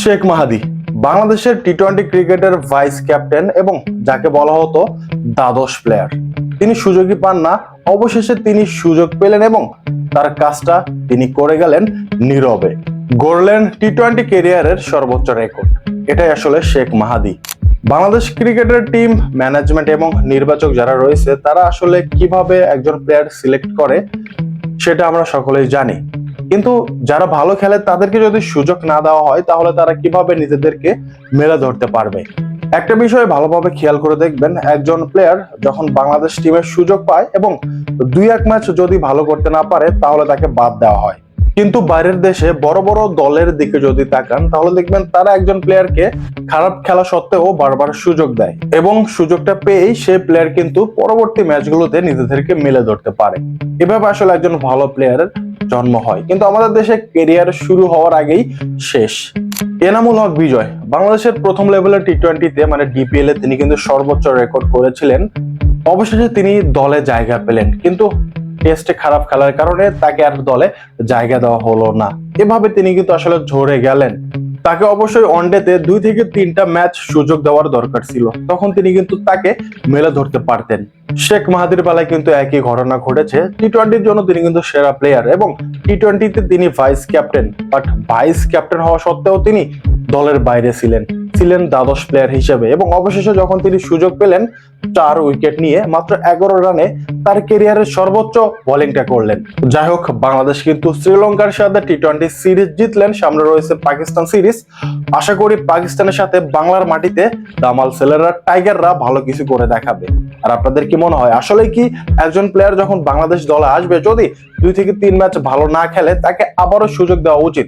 শেখ মাহাদি, বাংলাদেশের T twenty ক্রিকেটের vice captain এবং যাকে বলা হতো দ্বাদশ প্লেয়ার। তিনি সুযোগই পান না, অবশেষে তিনি সুযোগ পেলেন এবং তার কাজটা তিনি করে গেলেন নীরবে। গড়লেন টি টোয়েন্টি ক্যারিয়ারের সর্বোচ্চ রেকর্ড। এটাই আসলে শেখ মাহাদি। বাংলাদেশ ক্রিকেটের টিম, ম্যানেজমেন্ট এবং নির্বাচক যারা রয়েছে, তারা আসলে কীভাবে একজন প্লেয়ার সিলেক্ট করে, সেটা আমরা সকলেই জানি। কিন্তু যারা ভালো খেলে তাদেরকে যদি সুযোগ না দেওয়া হয়, তাহলে তারা কীভাবে নিজেদেরকে মেলে ধরতে পারবে? একটা বিষয় ভালোভাবে খেয়াল করে দেখবেন, একজন প্লেয়ার যখন বাংলাদেশ টিমের সুযোগ পায় এবং দুই এক ম্যাচ যদি ভালো করতে না পারে, তাহলে তাকে বাদ দেওয়া হয়। কিন্তু বাইরের দেশে বড় বড় দলের দিকে যদি তাকান, তাহলে দেখবেন তারা একজন প্লেয়ারকে খারাপ খেলা সত্ত্বেও বারবার সুযোগ দেয় এবং সুযোগটা পেয়েই সে প্লেয়ার কিন্তু পরবর্তী ম্যাচগুলোতে নিজেদেরকে মেলে ধরতে পারে। এভাবে আসলে একজন ভালো প্লেয়ারের জন্ম হয়। কিন্তু আমাদের দেশে কেরিয়ার শুরু হওয়ার আগেই শেষ। এনামুল হক বিজয়, বাংলাদেশের প্রথম লেভেলের টি টোয়েন্টিতে মানে ডিপিএল এ তিনি কিন্তু সর্বোচ্চ রেকর্ড করেছিলেন। অবশেষে তিনি দলে জায়গা পেলেন। কিন্তু টেস্টে খারাপ খেলার কারণে তাকে আর দলে জায়গা দেওয়া হলো না। এভাবে তিনি কিন্তু আসলে ঝরে গেলেন। তাকে অবশ্যই ওয়ানডেতে দুই থেকে তিনটা ম্যাচ সুযোগ দেওয়ার দরকার ছিল। তখন তিনি কিন্তু তাকে মেলে ধরতে পারতেন। শেখ মাহাদির বেলায় কিন্তু একই ঘটনা ঘটেছে। টি টোয়েন্টির জন্য তিনি কিন্তু সেরা প্লেয়ার এবং টি টোয়েন্টিতে তিনি vice captain but vice captain হওয়া সত্ত্বেও তিনি দলের বাইরে ছিলেন। ছিলেন দ্বাদশ প্লেয়ার হিসেবে এবং অবশেষে যখন তিনি সুযোগ পেলেন, চার উইকেট নিয়ে মাত্র এগারো রানে তার কেরিয়ারের সর্বোচ্চ বোলিংটা করলেন। যাই হোক, বাংলাদেশ কিন্তু শ্রীলঙ্কার সাথে টি টোয়েন্টি সিরিজ জিতলেন, সামনে রয়েছে পাকিস্তান সিরিজ আশা করি পাকিস্তানের সাথে বাংলার মাটিতে দামাল সেলেররা টাইগাররা ভালো কিছু করে দেখাবে। আর আপনাদের কি মনে হয় আসলে কি একজন প্লেয়ার যখন বাংলাদেশ দলে আসবে, যদি দুই থেকে তিন ম্যাচ ভালো না খেলে, তাকে আবারও সুযোগ দেওয়া উচিত?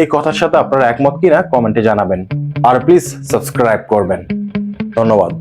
এই কথার সাথে আপনারা একমত কিনা কমেন্টে জানাবেন। আর প্লিজ সাবস্ক্রাইব করবেন ধন্যবাদ